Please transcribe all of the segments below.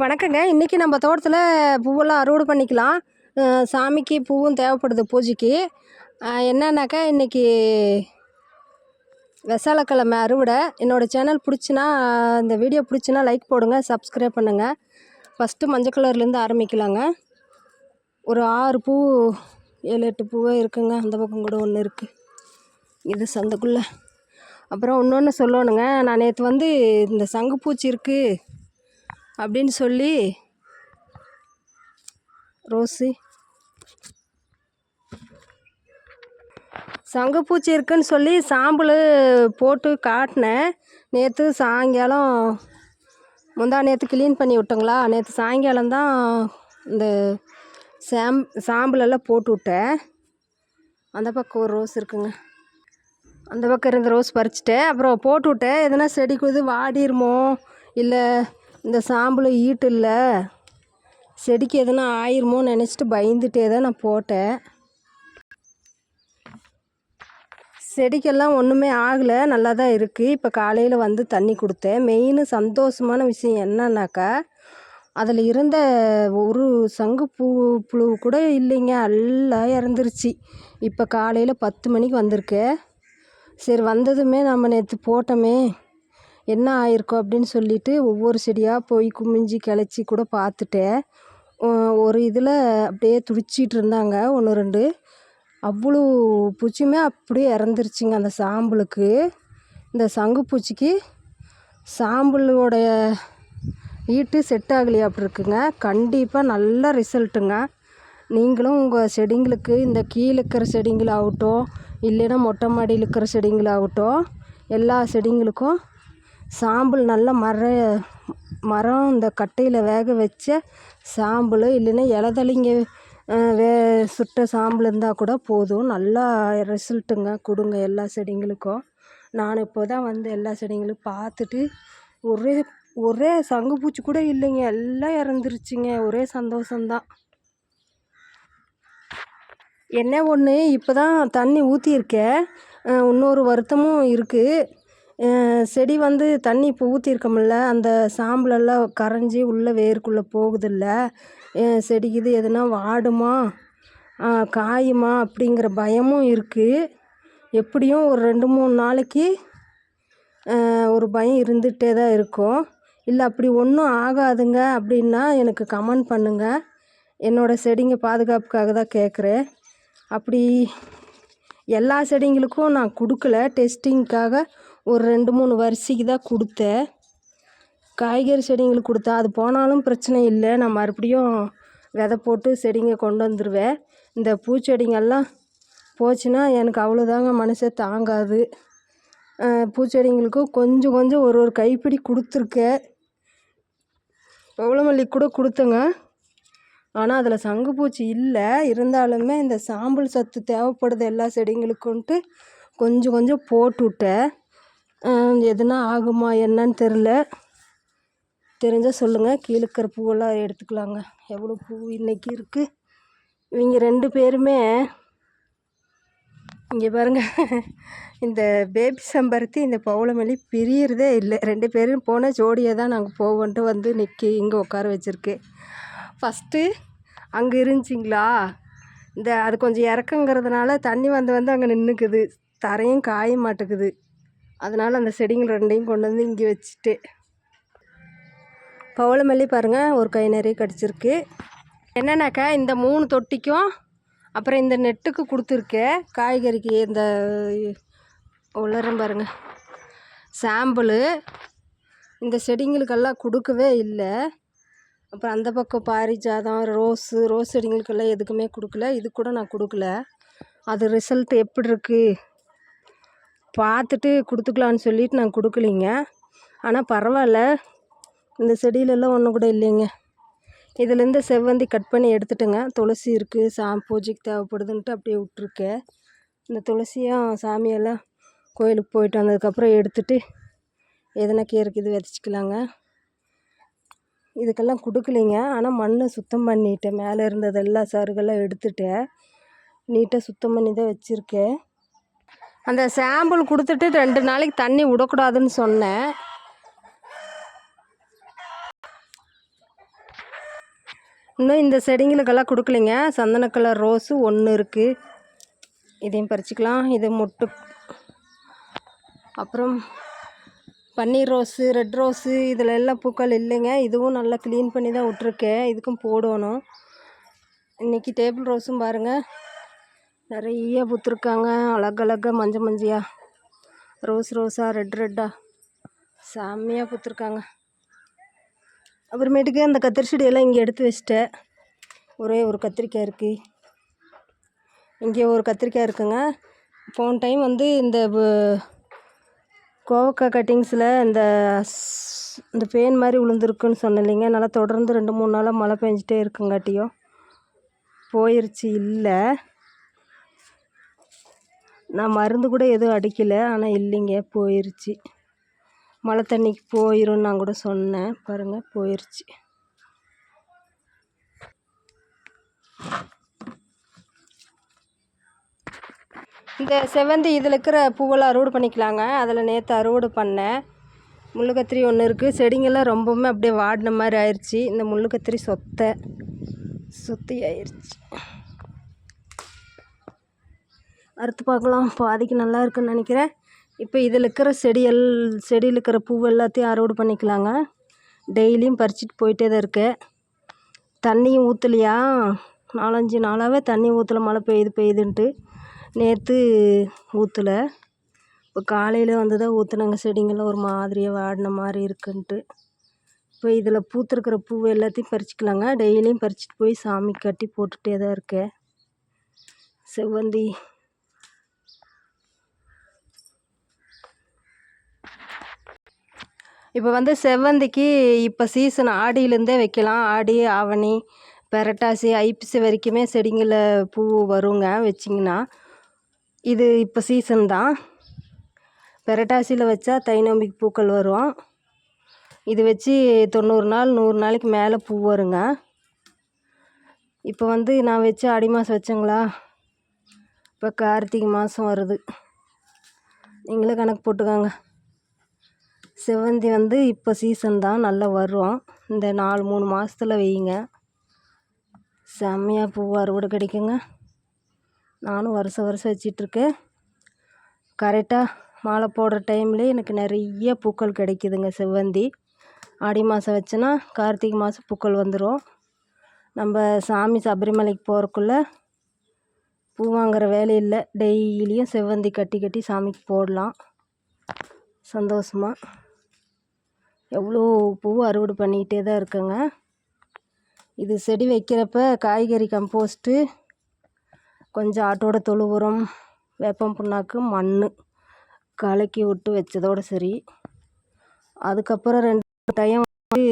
வணக்கங்க. இன்றைக்கி நம்ம தோட்டத்தில் பூவெல்லாம் அறுவடை பண்ணிக்கலாம். சாமிக்கு பூவும் தேவைப்படுது பூஜைக்கு. என்னன்னாக்கா இன்றைக்கி வெசாலக்கிழமை அறுவடை. என்னோடய சேனல் பிடிச்சின்னா இந்த வீடியோ பிடிச்சினா லைக் போடுங்க சப்ஸ்கிரைப் பண்ணுங்கள் ஃபஸ்ட்டு மஞ்சள் கலர்லேருந்து ஆரம்பிக்கலாங்க. ஒரு ஆறு பூ ஏழு எட்டு பூவே இருக்குங்க. அந்த பக்கம் கூட ஒன்று இருக்குது இது சந்தைக்குள்ளே. அப்புறம் இன்னொன்று சொல்லணுங்க. நான் நேற்று வந்து இந்த சங்குப்பூச்சி இருக்குது அப்படின்னு சொல்லி ரோஸு சங்கப்பூச்சி இருக்குன்னு சொல்லி சாம்பல் போட்டு காட்டினேன். நேற்று சாயங்காலம் முந்தா நேற்று க்ளீன் பண்ணி விட்டங்களா? நேற்று சாயங்காலம் தான் இந்த சாம் சாம்பிளெல்லாம் போட்டு விட்டேன். அந்த பக்கம் ஒரு ரோஸ் இருக்குங்க. அந்த பக்கம் இருந்த ரோஸ் பறிச்சிட்டேன். அப்புறம் போட்டு விட்டேன். எதனா செடி இது வாடிருமோ இல்லை இந்த சாம்பல் ஈட்டு இல்லை செடிக்கு எதனா ஆயிருமோன்னு நினச்சிட்டு பயந்துட்டே தான் நான் போட்டேன். செடிக்கெல்லாம் ஒன்றுமே ஆகலை நல்லா தான் இருக்குது இப்போ காலையில் வந்து தண்ணி கொடுத்தேன். மெயின் சந்தோஷமான விஷயம் என்னன்னாக்கா அதில் இருந்த ஒரு சங்கு பூ புழு கூட இல்லைங்க. எல்லாம் இறந்துருச்சு. இப்போ காலையில் பத்து மணிக்கு வந்திருக்கேன். சரி வந்ததுமே நம்ம நேற்று போட்டோமே. என்ன ஆயிருக்கோம் அப்படின்னு சொல்லிட்டு ஒவ்வொரு செடியாக போய் குமிஞ்சி கிளச்சி கூட பார்த்துட்டேன். ஒரு இதில் அப்படியே துடிச்சிட்டு இருந்தாங்க. ஒன்று ரெண்டு. அவ்வளோ பூச்சியுமே அப்படியே இறந்துருச்சுங்க அந்த சாம்பலுக்கு. இந்த சங்குப்பூச்சிக்கு சாம்பலோடைய ஈட்டு செட் ஆகலையாப்படி இருக்குங்க. கண்டிப்பாக நல்ல ரிசல்ட்டுங்க நீங்களும் உங்கள் செடிங்களுக்கு இந்த கீழே இருக்கிற செடிங்களாகட்டும் இல்லைன்னா மொட்டை மாடியில் இருக்கிற செடிங்களாகட்டும் எல்லா செடிங்களுக்கும் சாம்பல் நல்ல மர மரம் இந்த கட்டையில் வேக வச்ச சாம்பல் இல்லைன்னா இலதலிங்க வே சுட்ட சாம்பல் இருந்தால் கூட போதும். நல்லா ரிசல்ட்டுங்க கொடுங்க எல்லா செடிங்களுக்கும். நான் இப்போ தான் வந்து எல்லா செடிங்களும் பார்த்துட்டு ஒரே ஒரே சங்கு பூச்சி கூட இல்லைங்க. எல்லாம் இறந்துருச்சுங்க. ஒரே சந்தோஷம்தான். என்ன ஒன்று இப்போ தான் தண்ணி ஊற்றியிருக்கேன் இன்னொரு வருத்தமும் இருக்குது செடி வந்து தண்ணி இப்போ ஊற்றிருக்கோம்ல அந்த சாம்பலெல்லாம் கரைஞ்சி உள்ளே வேருக்குள்ளே போகுதில்ல. அஹ் செடிக்கு இது எதுனா வாடுமா? காயுமா? அப்படிங்கிற பயமும் இருக்குது எப்படியும் ஒரு ரெண்டு மூணு நாளைக்கு ஒரு பயம் இருந்துகிட்டே தான் இருக்கும். இல்லை அப்படி ஒன்றும் ஆகாதுங்க அப்படின்னா எனக்கு கமெண்ட் பண்ணுங்கள் என்னோடய செடிங்க பாதுகாப்புக்காக தான் கேட்குறேன் அப்படி எல்லா செடிங்களுக்கும் நான் கொடுக்கல. டெஸ்டிங்க்காக ஒரு ரெண்டு மூணு வரிசைக்கு தான் கொடுத்தேன். காய்கறி செடிங்களுக்கு கொடுத்தா அது போனாலும் பிரச்சனை இல்லை. நான் மறுபடியும் விதை போட்டு செடிங்க கொண்டு வந்துடுவேன் இந்த பூச்செடிங்கெல்லாம் போச்சுன்னா எனக்கு அவ்வளோதாங்க மனசே தாங்காது. பூச்செடிங்களுக்கும் கொஞ்சம் கொஞ்சம் ஒரு ஒரு கைப்பிடி கொடுத்துருக்கேன். பவளமல்லி கூட கொடுத்தேங்க. ஆனால் அதில் சங்குப்பூச்சி இல்லை. இருந்தாலுமே இந்த சாம்பல் சத்து தேவைப்படுது எல்லா செடிங்களுக்குன்ட்டு கொஞ்சம் கொஞ்சம் போட்டுவிட்டேன் எதுனா ஆகுமா என்னன்னு தெரில தெரிஞ்சால் சொல்லுங்கள் கீழே இருக்கிற பூவெல்லாம் எடுத்துக்கலாங்க. எவ்வளோ பூ இன்றைக்கி இருக்குது இவங்க ரெண்டு பேருமே இங்கே பாருங்க. இந்த பேபி சம்பருத்தி இந்த பவளமல்லி பிரியறதே இல்லை. ரெண்டு பேரும் போனால் ஜோடியாக தான் நாங்கள் போவோன்ட்டு வந்து நிற்கி இங்கே உட்கார வச்சுருக்கு. ஃபஸ்ட்டு அங்கே இருந்துச்சிங்களா? இந்த அது கொஞ்சம் இறக்குங்கிறதுனால தண்ணி வந்து வந்து அங்கே நின்றுக்குது தரையும் காய மாட்டேக்குது அதனால் அந்த செடிங்கள் ரெண்டையும் கொண்டு வந்து இங்கே வச்சுட்டு. பவளமல்லி பாருங்கள் ஒரு கை நிறைய கிடச்சிருக்கு. என்னென்னாக்கா இந்த மூணு தொட்டிக்கும் அப்புறம் இந்த நெட்டுக்கு கொடுத்துருக்கேன் காய்கறிக்கு இந்த உலரம் பாருங்கள் சாம்பிள். இந்த செடிங்களுக்கெல்லாம் கொடுக்கவே இல்லை. அப்புறம் அந்த பக்கம் பாரிஜாதம் ரோஸு ரோஸ் செடிங்களுக்கெல்லாம் எதுக்குமே கொடுக்கல. இது கூட நான் கொடுக்கல. அது ரிசல்ட் எப்படி இருக்குது பார்த்துட்டு கொடுத்துக்கலான்னு சொல்லிட்டு நான் கொடுக்கலிங்க. ஆனால் பரவாயில்ல. இந்த செடியிலெல்லாம் ஒன்றும் கூட இல்லைங்க. இதுலேருந்து செவ்வந்தி கட் பண்ணி எடுத்துட்டேங்க. துளசி இருக்குது சா பூஜைக்கு தேவைப்படுதுன்ட்டு அப்படியே விட்ருக்கேன் இந்த துளசியும் சாமியெல்லாம் கோயிலுக்கு போயிட்டு வந்ததுக்கப்புறம் எடுத்துட்டு எதனா கீரைக்கு இது விதைச்சிக்கலாங்க. இதுக்கெல்லாம் கொடுக்கலிங்க. ஆனால் மண் சுத்தம் பண்ணிட்டேன். மேலே இருந்ததெல்லாம் சருகெல்லாம் எடுத்துட்டேன். நீட்டாக சுத்தம் பண்ணி தான் வச்சுருக்கேன். அந்த சாம்பிள் கொடுத்துட்டு ரெண்டு நாளைக்கு தண்ணி விடக்கூடாதுன்னு சொன்னேன். இன்னும் இந்த செடிங்களுக்கெல்லாம் கொடுக்கலைங்க. சந்தன கலர் ரோஸு ஒன்று இருக்குது இதையும் பறிச்சிக்கலாம். இது மொட்டு. அப்புறம் பன்னீர் ரோஸு ரெட் ரோஸு இதில் எல்லாம் பூக்கள் இல்லைங்க. இதுவும் நல்லா க்ளீன் பண்ணி தான் விட்ருக்கேன் இதுக்கும் போடணும். இன்றைக்கி டேபிள் ரோஸும் பாருங்கள் நிறைய பூத்துருக்காங்க. அழகழகாக மஞ்சள் மஞ்சையா. ரோஸ் ரோஸாக ரெட் ரெட்டாக செம்மையாக பூத்துருக்காங்க. அப்புறமேட்டுக்கு அந்த கத்திரி செடியெல்லாம் இங்கே எடுத்து வச்சிட்டேன். ஒரே ஒரு கத்திரிக்காய் இருக்குது இங்கே ஒரு கத்திரிக்காய் இருக்குங்க. போன டைம் வந்து இந்த கோவக்காய் கட்டிங்ஸில் இந்த ஸ்- இந்த பேன் மாதிரி விழுந்துருக்குன்னு சொன்னேன் நல்லா தொடர்ந்து ரெண்டு மூணு நாளாக மழை பெஞ்சிட்டே இருக்குங்காட்டியும். போயிருச்சு இல்லை. நான் மருந்து கூட எதுவும் அடிக்கலை ஆனால் இல்லைங்க போயிருச்சு. மழை தண்ணிக்கு போயிரும் நான் கூட சொன்னேன். பாருங்கள் போயிருச்சு. இந்த செவந்தி இதில் இருக்கிற பூவெல்லாம் அறுவடை பண்ணிக்கலாங்க. அதில் நேற்று அறுவடை பண்ணேன். முள்ளு கத்திரி ஒன்று இருக்குது செடிங்கெல்லாம் ரொம்பவுமே அப்படியே வாடின மாதிரி ஆயிடுச்சு இந்த முள்ளு கத்திரி சொத்தை சொத்தி ஆயிடுச்சு அறுத்து பார்க்கலாம். பாதிக்கு நல்லா இருக்குன்னு நினைக்கிறேன். இப்போ இதில் இருக்கிற செடியல் செடியில் இருக்கிற பூ எல்லாத்தையும் அறுவடை பண்ணிக்கலாங்க. டெய்லியும் பறிச்சிட்டு போயிட்டே தான் இருக்கேன். தண்ணியும் ஊற்றலையா நாலஞ்சு நாளாகவே தண்ணி ஊற்றல மழை பெய்யுது பெய்யுதுன்ட்டு. நேற்று ஊற்றலை இப்போ காலையில் வந்து தான் ஊற்றுனாங்க செடிங்கள்லாம் ஒரு மாதிரியாக வாடின மாதிரி இருக்குன்ட்டு. இப்போ இதில் பூத்திருக்கிற பூ எல்லாத்தையும் பறிச்சிக்கலாங்க. டெய்லியும் பறிச்சிட்டு போய் சாமி கட்டி போட்டுகிட்டே தான் இருக்கேன். செவ்வந்தி இப்போ வந்து செவ்வந்திக்கு இப்போ சீசன் ஆடியிலேருந்தே வைக்கலாம். ஆடி ஆவணி பெரட்டாசி ஐப்பசி வரைக்குமே செடிங்களில் பூ வருங்க வச்சிங்கன்னா. இது இப்போ சீசன் தான். பெரட்டாசியில் வச்சா தை நோம்பிக்கு பூக்கள் வரும். இது வச்சு தொண்ணூறு நாள் நூறு நாளைக்கு மேலே பூ வருங்க. இப்போ வந்து நான் வச்சு ஆடி மாதம் வச்சேங்களா? இப்போ கார்த்திகை மாதம் வருது. நீங்களே கணக்கு போட்டுக்கோங்க. செவ்வந்தி வந்து இப்போ சீசன் தான் நல்லா வரும். இந்த நாலு மூணு மாதத்துல வைங்க செம்மையாக பூ அறுவடை கிடைக்குங்க. நானும் வருஷம் வருஷம் வச்சிட்ருக்கேன் கரெக்டாக மாலை போடுற டைம்லேயே எனக்கு நிறைய பூக்கள் கிடைக்குதுங்க செவ்வந்தி ஆடி மாதம் வச்சேன்னா கார்த்திகை மாதம் பூக்கள் வந்துடும் நம்ம சாமி சபரிமலைக்கு போகிறக்குள்ளே பூ வாங்குற வேலை இல்லை. டெய்லியும் செவ்வந்தி கட்டி கட்டி சாமிக்கு போடலாம். சந்தோஷமாக எவ்வளோ பூ அறுவடை பண்ணிக்கிட்டே தான் இருக்கேங்க. இது செடி வைக்கிறப்ப காய்கறி கம்போஸ்ட்டு கொஞ்சம் ஆட்டோட தொழு உரம் வேப்பம் புண்ணாக்கு மண் கலக்கி விட்டு வச்சதோட சரி. அதுக்கப்புறம் ரெண்டு டைம் வந்து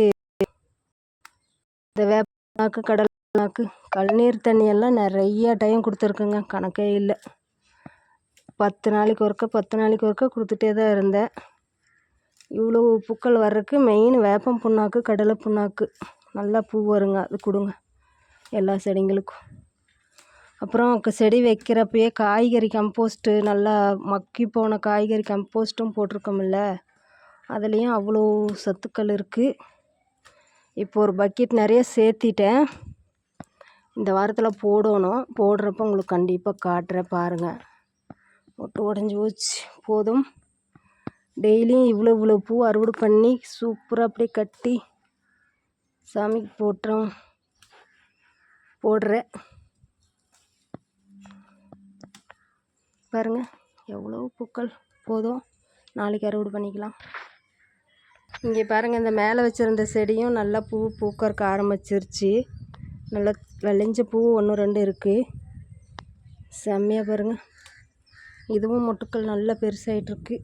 இந்த வேப்ப புண்ணாக்கு கடல் புண்ணாக்கு கழுநீர் தண்ணியெல்லாம் நிறைய டைம் கொடுத்துருக்குங்க. கணக்கே இல்லை. பத்து நாளைக்கு ஒருக்கா பத்து நாளைக்கு ஒருக்கா கொடுத்துட்டே தான் இருந்தேன். இவ்வளோ பூக்கள் வர்றதுக்கு மெயின் வேப்பம் புண்ணாக்கு கடலை புண்ணாக்கு. நல்லா பூ வருங்க அது கொடுங்க. எல்லா செடிங்களுக்கும். அப்புறம் க- செடி வைக்கிறப்பயே காய்கறி கம்போஸ்ட்டு நல்லா மக்கி போன காய்கறி கம்போஸ்ட்டும் போட்டிருக்கோம்ல அதுலேயும் அவ்வளோ சத்துக்கள் இருக்குது இப்போ ஒரு பக்கெட் நிறைய சேர்த்திட்டேன். இந்த வாரத்தில் போடணும். போடுறப்ப உங்களுக்கு கண்டிப்பாக காட்டுறேன் பாருங்கள் ஒட்டு உடஞ்சி போச்சு. போதும். டெய்லியும் இவ்வளோ இவ்வளோ பூ அறுவடை பண்ணி சூப்பராக அப்படியே கட்டி சாமிக்கு போட்டுறோம். போடுறேன். பாருங்கள் எவ்வளோ பூக்கள். போதும். நாளைக்கு அறுவடை பண்ணிக்கலாம். இங்கே பாருங்கள் இந்த மேலே வச்சுருந்த செடியும் நல்லா பூ பூக்கறக்க ஆரம்பிச்சிருச்சு. நல்லா விளைஞ்ச பூ ஒன்று ரெண்டு இருக்குது செம்மையாக பாருங்கள் இதுவும் மொட்டுக்கள் நல்லா பெருசாயிட்ருக்கு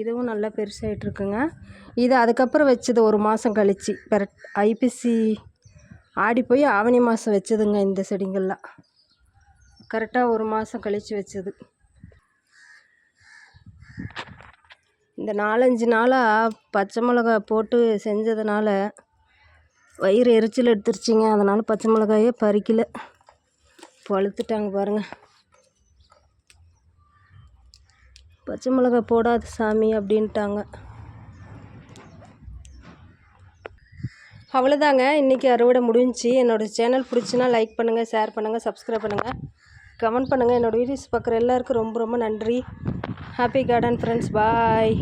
இதுவும் நல்லா பெருசாயிட்ருக்குங்க இது அதுக்கப்புறம் வச்சது ஒரு மாதம் கழிச்சு. பெர ஐபிசி ஆடி போய் ஆவணி மாதம் வச்சதுங்க இந்த செடிங்கள்லாம். கரெக்டாக ஒரு மாதம் கழிச்சு வச்சது. இந்த நாலஞ்சு நாளாக பச்சை மிளகா போட்டு செஞ்சதுனால வயிறு எரிச்சல் எடுத்துருச்சிங்க. அதனால் பச்சை மிளகாயே பறிக்கல. பழுத்துட்டாங்க பாருங்கள் பச்சை மிளகாய் போடாத சாமி அப்படின்ட்டாங்க. அவ்வளோதாங்க. இன்றைக்கி அறுவடை முடிஞ்சு என்னோடய சேனல் பிடிச்சின்னா லைக் பண்ணுங்கள் ஷேர் பண்ணுங்கள் சப்ஸ்கிரைப் பண்ணுங்கள் கமெண்ட் பண்ணுங்கள் என்னோடய வீடியோஸ் பார்க்குற எல்லாருக்கும் ரொம்ப ரொம்ப நன்றி. Happy garden friends bye